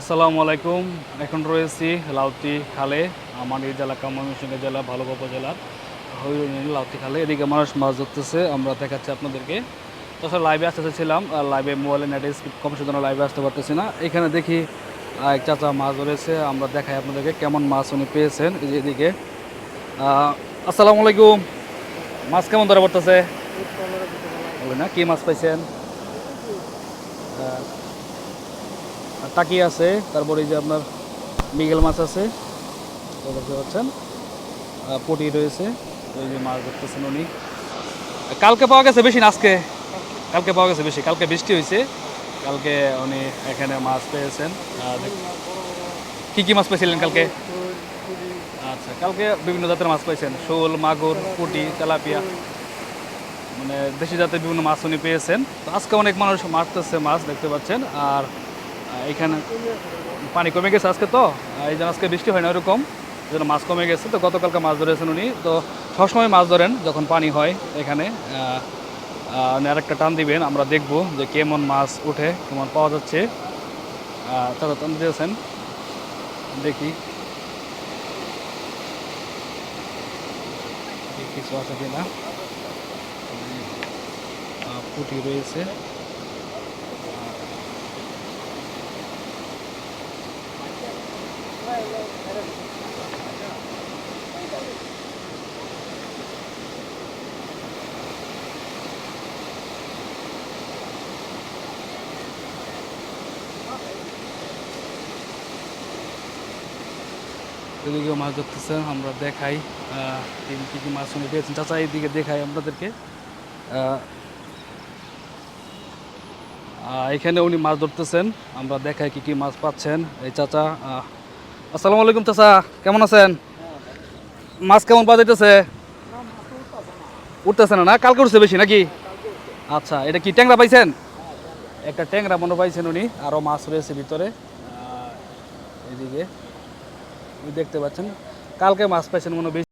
আসসালামু আলাইকুম। এখন রয়েছি লাউতি খালে আমাদের জেলা কামরাঙ্গসিংহ জেলা ভালোবা উপজেলার হরিণ লাউতি খালে। এদিকে মানুষ মাছ ধরতেছে, আমরা দেখাচ্ছি আপনাদেরকে। তাছাড়া লাইভে আসতে ছিলাম লাইভে মোবাইলে নেটে স্পিড কম, সেজন্য লাইভে আসতে পারতেছি না। এখানে দেখি এক চাচা মাছ ধরেছে, আমরা দেখাই আপনাদেরকে কেমন মাছ উনি পেয়েছেন। এই যে এদিকে আসসালামু আলাইকুম। মাছ কেমন ধরা পড়তেছে? না, কি মাছ পাইছেন? টাকি আছে, তারপরে যে আপনার মিগেল মাছ আছে দেখতে পাচ্ছেন পটি রয়েছে ওই যে মাছ ধরতেছেন উনি। কালকে পাওয়া গেছে বেশি না আজকে? কালকে পাওয়া গেছে বেশি, কালকে বৃষ্টি হয়েছে, কালকে উনি এখানে মাছ পেয়েছেন। কি কি মাছ পেয়েছিলেন কালকে? আচ্ছা কালকে বিভিন্ন জাতের মাছ পাইছেন শোল, মাগুর, পুটি, তেলাপিয়া মানে দেশি জাতের বিভিন্ন মাছ উনি পেয়েছেন। তো আজকে অনেক মানুষ মারতেছে মাছ, দেখতে পাচ্ছেন, আর এখানে পানি কমে গেছে আজকে তো। এই জন্য আজকে বৃষ্টি হয় না ওরকম জন্য মাছ কমে গেছে। তো গতকালকে মাছ ধরেছেন উনি। তো সবসময় মাছ ধরেন যখন পানি হয় এখানে। উনি আরেকটা টান দিবেন, আমরা দেখব যে কেমন মাছ উঠে, কেমন পাওয়া যাচ্ছে। তারা টান দিয়েছেন। দেখি। কিছু আছে কিনা? পুঁটি রয়েছে। এদিকেও মাছ ধরতেছেন আমরা দেখাই তিনি কী কী মাছ উনি পেয়েছেন। চাচা এইদিকে দেখাই আপনাদেরকে। এখানে উনি মাছ ধরতেছেন, আমরা দেখাই কি কি মাছ পাচ্ছেন। এই চাচা আসসালামু আলাইকুম চাচা, কেমন আছেন? মাছ কেমন পাওয়া যাইতেছে? উঠতেছে না না? কালকে উঠছে বেশি নাকি? আচ্ছা এটা কি ট্যাংরা পাইছেন? একটা ট্যাংরা মনে পাইছেন উনি আরও মাছ রয়েছে ভিতরে। এদিকে দেখতে পাচ্ছেন, কালকে মাছ পাইছেন মনে